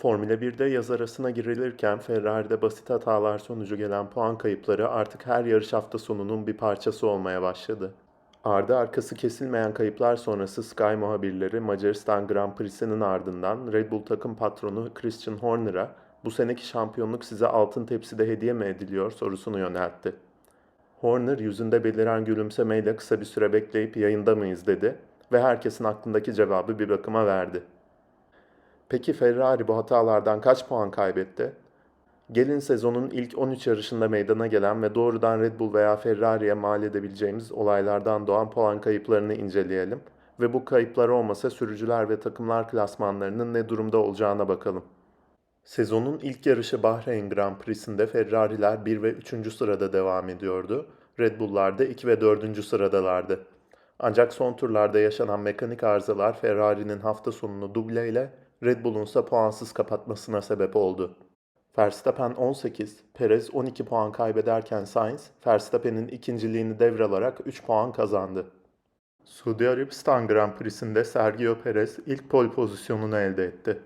Formula 1'de yaz arasına girilirken Ferrari'de basit hatalar sonucu gelen puan kayıpları artık her yarış hafta sonunun bir parçası olmaya başladı. Ardı arkası kesilmeyen kayıplar sonrası Sky muhabirleri Macaristan Grand Prix'sinin ardından Red Bull takım patronu Christian Horner'a bu seneki şampiyonluk size altın tepside hediye mi ediliyor sorusunu yöneltti. Horner yüzünde beliren gülümsemeyle kısa bir süre bekleyip yayında mıyız dedi ve herkesin aklındaki cevabı bir bakıma verdi. Peki Ferrari bu hatalardan kaç puan kaybetti? Gelin sezonun ilk 13 yarışında meydana gelen ve doğrudan Red Bull veya Ferrari'ye mal edebileceğimiz olaylardan doğan puan kayıplarını inceleyelim ve bu kayıplar olmasa sürücüler ve takımlar klasmanlarının ne durumda olacağına bakalım. Sezonun ilk yarışı Bahreyn Grand Prix'sinde Ferrari'ler 1 ve 3. sırada devam ediyordu. Red Bull'lar da 2 ve 4. sıradalardı. Ancak son turlarda yaşanan mekanik arızalar Ferrari'nin hafta sonunu duble ile Red Bull'un ise puansız kapatmasına sebep oldu. Verstappen 18, Perez 12 puan kaybederken Sainz, Verstappen'in ikinciliğini devralarak 3 puan kazandı. Suudi Arabistan Grand Prix'sinde Sergio Perez ilk pole pozisyonunu elde etti.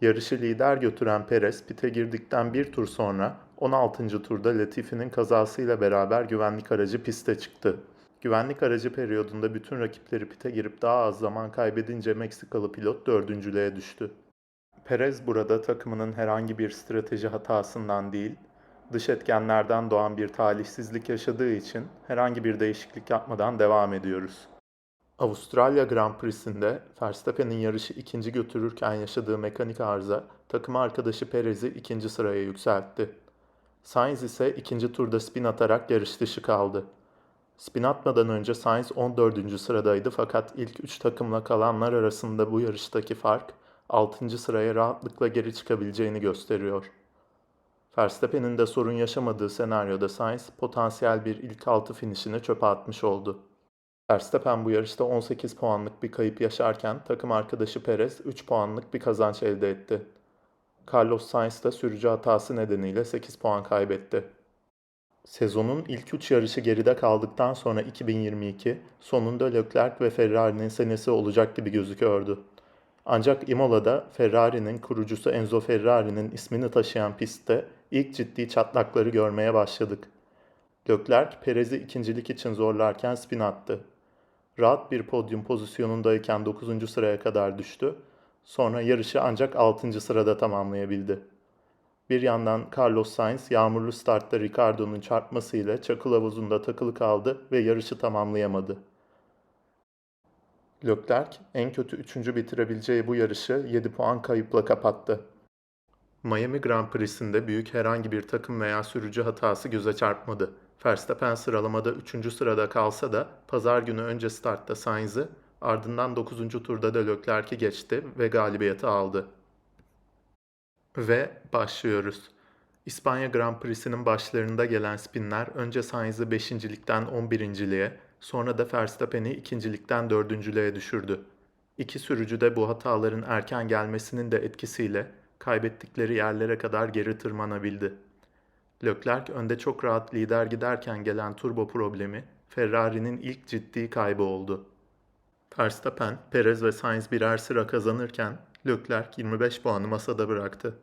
Yarışı lider götüren Perez pite girdikten bir tur sonra 16. turda Latifi'nin kazasıyla beraber güvenlik aracı piste çıktı. Güvenlik aracı periyodunda bütün rakipleri pite girip daha az zaman kaybedince Meksikalı pilot dördüncülüğe düştü. Perez burada takımının herhangi bir strateji hatasından değil, dış etkenlerden doğan bir talihsizlik yaşadığı için herhangi bir değişiklik yapmadan devam ediyoruz. Avustralya Grand Prix'sinde Verstappen'in yarışı ikinci götürürken yaşadığı mekanik arıza takım arkadaşı Perez'i ikinci sıraya yükseltti. Sainz ise ikinci turda spin atarak yarış dışı kaldı. Spin atmadan önce Sainz 14. sıradaydı fakat ilk 3 takımla kalanlar arasında bu yarıştaki fark 6. sıraya rahatlıkla geri çıkabileceğini gösteriyor. Verstappen'in de sorun yaşamadığı senaryoda Sainz potansiyel bir ilk 6 finişini çöpe atmış oldu. Verstappen bu yarışta 18 puanlık bir kayıp yaşarken takım arkadaşı Perez 3 puanlık bir kazanç elde etti. Carlos Sainz da sürücü hatası nedeniyle 8 puan kaybetti. Sezonun ilk 3 yarışı geride kaldıktan sonra 2022 sonunda Leclerc ve Ferrari'nin senesi olacak gibi gözüküyordu. Ancak Imola'da Ferrari'nin kurucusu Enzo Ferrari'nin ismini taşıyan pistte ilk ciddi çatlakları görmeye başladık. Leclerc Perez'i ikincilik için zorlarken spin attı. Rahat bir podyum pozisyonundayken 9. sıraya kadar düştü. Sonra yarışı ancak 6. sırada tamamlayabildi. Bir yandan Carlos Sainz yağmurlu startta Ricardo'nun çarpmasıyla çakıl havuzunda takılı kaldı ve yarışı tamamlayamadı. Leclerc en kötü üçüncü bitirebileceği bu yarışı 7 puan kayıpla kapattı. Miami Grand Prix'sinde büyük herhangi bir takım veya sürücü hatası göze çarpmadı. Verstappen sıralamada 3. sırada kalsa da pazar günü önce startta Sainz'ı ardından 9. turda da Leclerc'i geçti ve galibiyeti aldı. Ve başlıyoruz. İspanya Grand Prix'sinin başlarında gelen spinler önce Sainz'ı 5.likten 11.liğe, sonra da Verstappen'i ikincilikten dördüncülüğe düşürdü. İki sürücü de bu hataların erken gelmesinin de etkisiyle kaybettikleri yerlere kadar geri tırmanabildi. Leclerc önde çok rahat lider giderken gelen turbo problemi Ferrari'nin ilk ciddi kaybı oldu. Verstappen, Perez ve Sainz birer sıra kazanırken Leclerc 25 puanı masada bıraktı.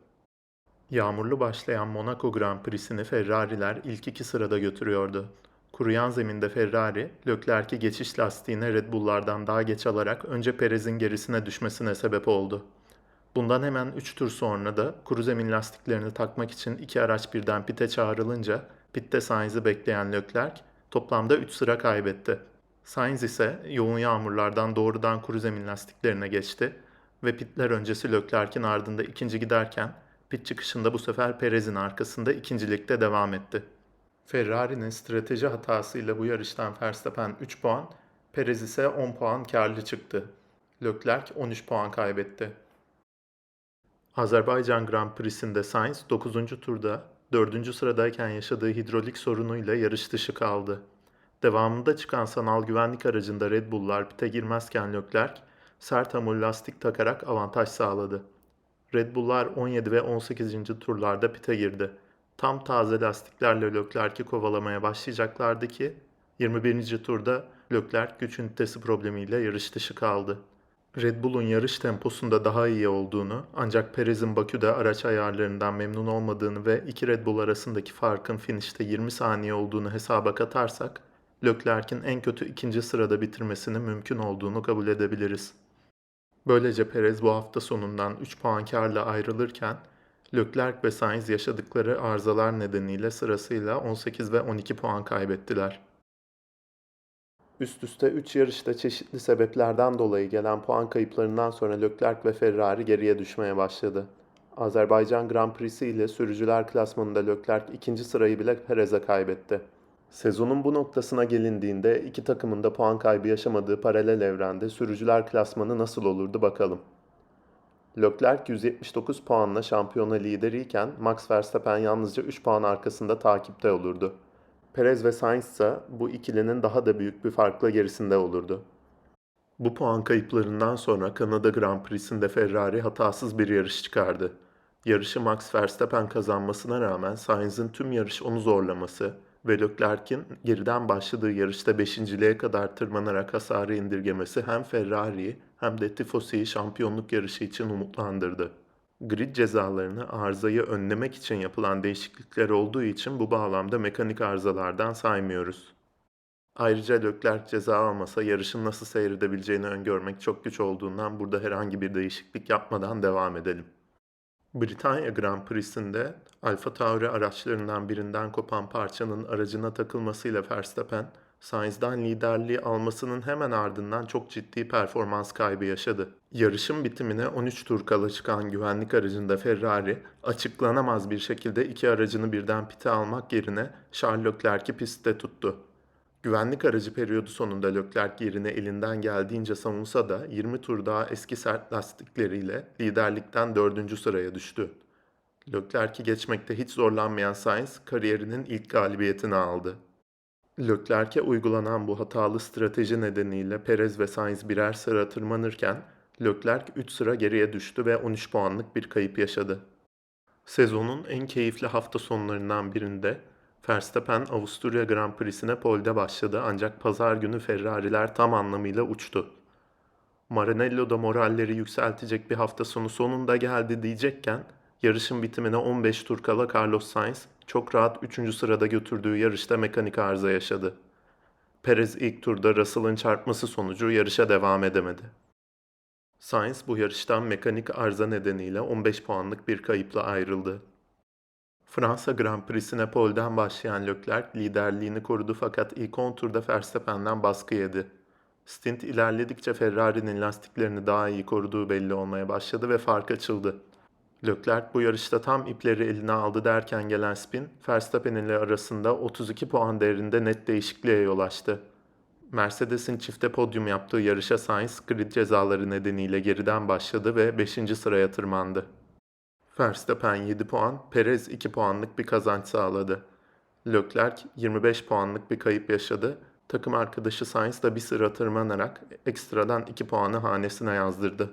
Yağmurlu başlayan Monaco Grand Prix'sini Ferrari'ler ilk iki sırada götürüyordu. Kuruyan zeminde Ferrari, Leclerc'i geçiş lastiğine Red Bull'lardan daha geç alarak önce Perez'in gerisine düşmesine sebep oldu. Bundan hemen 3 tur sonra da kuru zemin lastiklerini takmak için iki araç birden pite çağrılınca pitte Sainz'i bekleyen Leclerc toplamda 3 sıra kaybetti. Sainz ise yoğun yağmurlardan doğrudan kuru zemin lastiklerine geçti ve pitler öncesi Leclerc'in ardında ikinci giderken pit çıkışında bu sefer Perez'in arkasında ikincilikte devam etti. Ferrari'nin strateji hatasıyla bu yarıştan Verstappen 3 puan, Perez ise 10 puan karlı çıktı. Leclerc 13 puan kaybetti. Azerbaycan Grand Prix'sinde Sainz 9. turda 4. sıradayken yaşadığı hidrolik sorunuyla yarış dışı kaldı. Devamında çıkan sanal güvenlik aracında Red Bull'lar pite girmezken Leclerc sert hamur lastik takarak avantaj sağladı. Red Bull'lar 17 ve 18. turlarda pite girdi. Tam taze lastiklerle Leclerc'i kovalamaya başlayacaklardı ki 21. turda Leclerc güç ünitesi problemiyle yarış dışı kaldı. Red Bull'un yarış temposunda daha iyi olduğunu ancak Perez'in Bakü'de araç ayarlarından memnun olmadığını ve iki Red Bull arasındaki farkın finişte 20 saniye olduğunu hesaba katarsak Leclerc'in en kötü ikinci sırada bitirmesinin mümkün olduğunu kabul edebiliriz. Böylece Perez bu hafta sonundan 3 puan karla ayrılırken Leclerc ve Sainz yaşadıkları arızalar nedeniyle sırasıyla 18 ve 12 puan kaybettiler. Üst üste 3 yarışta çeşitli sebeplerden dolayı gelen puan kayıplarından sonra Leclerc ve Ferrari geriye düşmeye başladı. Azerbaycan Grand Prix'si ile sürücüler klasmanında Leclerc ikinci sırayı bile Perez'e kaybetti. Sezonun bu noktasına gelindiğinde iki takımın da puan kaybı yaşamadığı paralel evrende sürücüler klasmanı nasıl olurdu bakalım. Leclerc 179 puanla şampiyona lideriyken Max Verstappen yalnızca 3 puan arkasında takipte olurdu. Perez ve Sainz ise bu ikilinin daha da büyük bir farkla gerisinde olurdu. Bu puan kayıplarından sonra Kanada Grand Prix'sinde Ferrari hatasız bir yarış çıkardı. Yarışı Max Verstappen kazanmasına rağmen Sainz'in tüm yarış onu zorlaması ve Leclerc'in geriden başladığı yarışta beşinciliğe kadar tırmanarak hasarı indirgemesi hem Ferrari'yi hem de Tifosi'yi şampiyonluk yarışı için umutlandırdı. Grid cezalarını arızayı önlemek için yapılan değişiklikler olduğu için bu bağlamda mekanik arızalardan saymıyoruz. Ayrıca Leclerc ceza almasa yarışın nasıl seyredebileceğini öngörmek çok güç olduğundan burada herhangi bir değişiklik yapmadan devam edelim. Britanya Grand Prix'sinde Alfa Tauri araçlarından birinden kopan parçanın aracına takılmasıyla Verstappen, Sainz'dan liderliği almasının hemen ardından çok ciddi performans kaybı yaşadı. Yarışın bitimine 13 tur kala çıkan güvenlik aracında Ferrari, açıklanamaz bir şekilde iki aracını birden pite almak yerine Charles Leclerc'i pistte tuttu. Güvenlik aracı periyodu sonunda Leclerc yerine elinden geldiğince savunsa da 20 tur daha eski sert lastikleriyle liderlikten 4. sıraya düştü. Leclerc'i geçmekte hiç zorlanmayan Sainz kariyerinin ilk galibiyetini aldı. Leclerc'e uygulanan bu hatalı strateji nedeniyle Perez ve Sainz birer sıra tırmanırken Leclerc 3 sıra geriye düştü ve 13 puanlık bir kayıp yaşadı. Sezonun en keyifli hafta sonlarından birinde Verstappen Avusturya Grand Prix'sine polde başladı ancak pazar günü Ferrari'ler tam anlamıyla uçtu. Maranello'da moralleri yükseltecek bir hafta sonu sonunda geldi diyecekken yarışın bitimine 15 tur kala Carlos Sainz çok rahat 3. sırada götürdüğü yarışta mekanik arıza yaşadı. Perez ilk turda Russell'ın çarpması sonucu yarışa devam edemedi. Sainz bu yarıştan mekanik arıza nedeniyle 15 puanlık bir kayıpla ayrıldı. Fransa Grand Prix'sine polden başlayan Leclerc liderliğini korudu fakat ilk 10 turda Verstappen'den baskı yedi. Stint ilerledikçe Ferrari'nin lastiklerini daha iyi koruduğu belli olmaya başladı ve fark açıldı. Leclerc bu yarışta tam ipleri eline aldı derken gelen spin, Verstappen ile arasında 32 puan değerinde net değişikliğe yol açtı. Mercedes'in çifte podyum yaptığı yarışa Sainz grid cezaları nedeniyle geriden başladı ve 5. sıraya tırmandı. Verstappen 7 puan, Perez 2 puanlık bir kazanç sağladı. Leclerc 25 puanlık bir kayıp yaşadı. Takım arkadaşı Sainz da bir sıra tırmanarak ekstradan 2 puanı hanesine yazdırdı.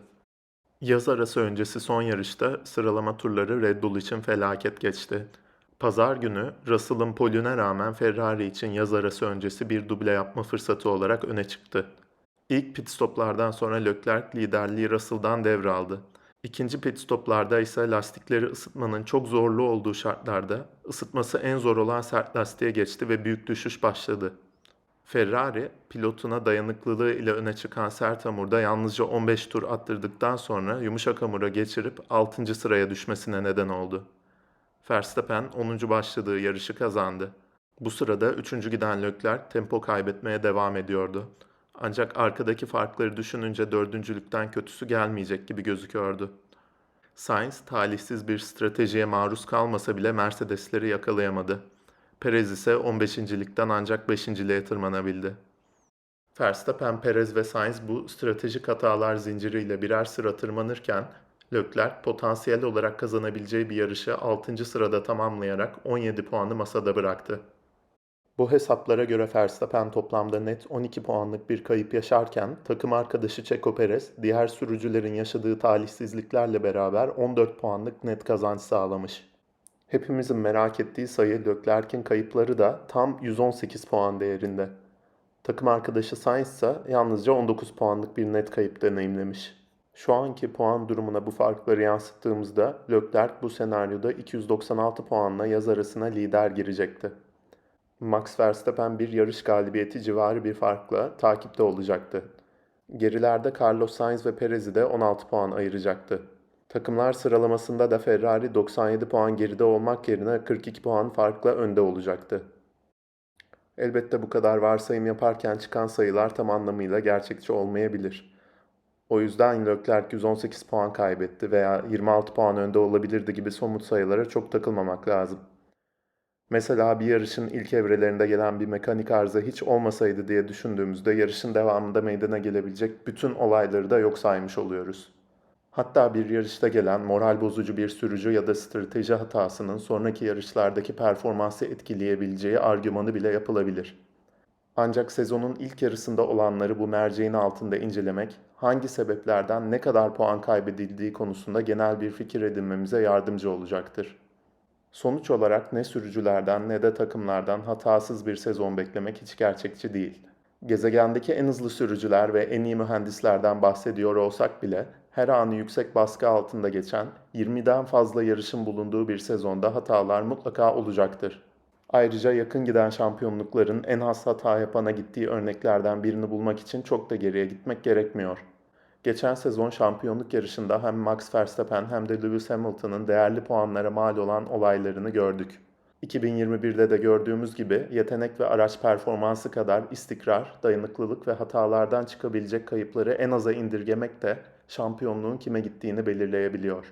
Yaz arası öncesi son yarışta sıralama turları Red Bull için felaket geçti. Pazar günü Russell'ın polüne rağmen Ferrari için yaz arası öncesi bir duble yapma fırsatı olarak öne çıktı. İlk pit stoplardan sonra Leclerc liderliği Russell'dan devraldı. İkinci pit stoplarda ise lastikleri ısıtmanın çok zorlu olduğu şartlarda ısıtması en zor olan sert lastiğe geçti ve büyük düşüş başladı. Ferrari, pilotuna dayanıklılığı ile öne çıkan sert hamurda yalnızca 15 tur attırdıktan sonra yumuşak hamura geçirip 6. sıraya düşmesine neden oldu. Verstappen 10. başladığı yarışı kazandı. Bu sırada 3. giden Leclerc tempo kaybetmeye devam ediyordu. Ancak arkadaki farkları düşününce dördüncülükten kötüsü gelmeyecek gibi gözüküyordu. Sainz talihsiz bir stratejiye maruz kalmasa bile Mercedesleri yakalayamadı. Perez ise 15. ligden ancak 5. liğe tırmanabildi. Verstappen, Perez ve Sainz bu stratejik hatalar zinciriyle birer sıra tırmanırken Leclerc potansiyel olarak kazanabileceği bir yarışı 6. sırada tamamlayarak 17 puanı masada bıraktı. Bu hesaplara göre Verstappen toplamda net 12 puanlık bir kayıp yaşarken takım arkadaşı Checo Perez diğer sürücülerin yaşadığı talihsizliklerle beraber 14 puanlık net kazanç sağlamış. Hepimizin merak ettiği sayı Leclerc'in kayıpları da tam 118 puan değerinde. Takım arkadaşı Sainz ise yalnızca 19 puanlık bir net kayıp deneyimlemiş. Şu anki puan durumuna bu farkları yansıttığımızda Leclerc bu senaryoda 296 puanla yaz arasına lider girecekti. Max Verstappen bir yarış galibiyeti civarı bir farkla takipte olacaktı. Gerilerde Carlos Sainz ve Perez'i de 16 puan ayıracaktı. Takımlar sıralamasında da Ferrari 97 puan geride olmak yerine 42 puan farkla önde olacaktı. Elbette bu kadar varsayım yaparken çıkan sayılar tam anlamıyla gerçekçi olmayabilir. O yüzden Leclerc 118 puan kaybetti veya 26 puan önde olabilirdi gibi somut sayılara çok takılmamak lazım. Mesela bir yarışın ilk evrelerinde gelen bir mekanik arıza hiç olmasaydı diye düşündüğümüzde yarışın devamında meydana gelebilecek bütün olayları da yok saymış oluyoruz. Hatta bir yarışta gelen moral bozucu bir sürücü ya da strateji hatasının sonraki yarışlardaki performansı etkileyebileceği argümanı bile yapılabilir. Ancak sezonun ilk yarısında olanları bu merceğin altında incelemek, hangi sebeplerden ne kadar puan kaybedildiği konusunda genel bir fikir edinmemize yardımcı olacaktır. Sonuç olarak ne sürücülerden ne de takımlardan hatasız bir sezon beklemek hiç gerçekçi değil. Gezegendeki en hızlı sürücüler ve en iyi mühendislerden bahsediyor olsak bile her anı yüksek baskı altında geçen 20'den fazla yarışın bulunduğu bir sezonda hatalar mutlaka olacaktır. Ayrıca yakın giden şampiyonlukların en az hata yapana gittiği örneklerden birini bulmak için çok da geriye gitmek gerekmiyor. Geçen sezon şampiyonluk yarışında hem Max Verstappen hem de Lewis Hamilton'ın değerli puanlara mal olan olaylarını gördük. 2021'de de gördüğümüz gibi yetenek ve araç performansı kadar istikrar, dayanıklılık ve hatalardan çıkabilecek kayıpları en aza indirgemek de şampiyonluğun kime gittiğini belirleyebiliyor.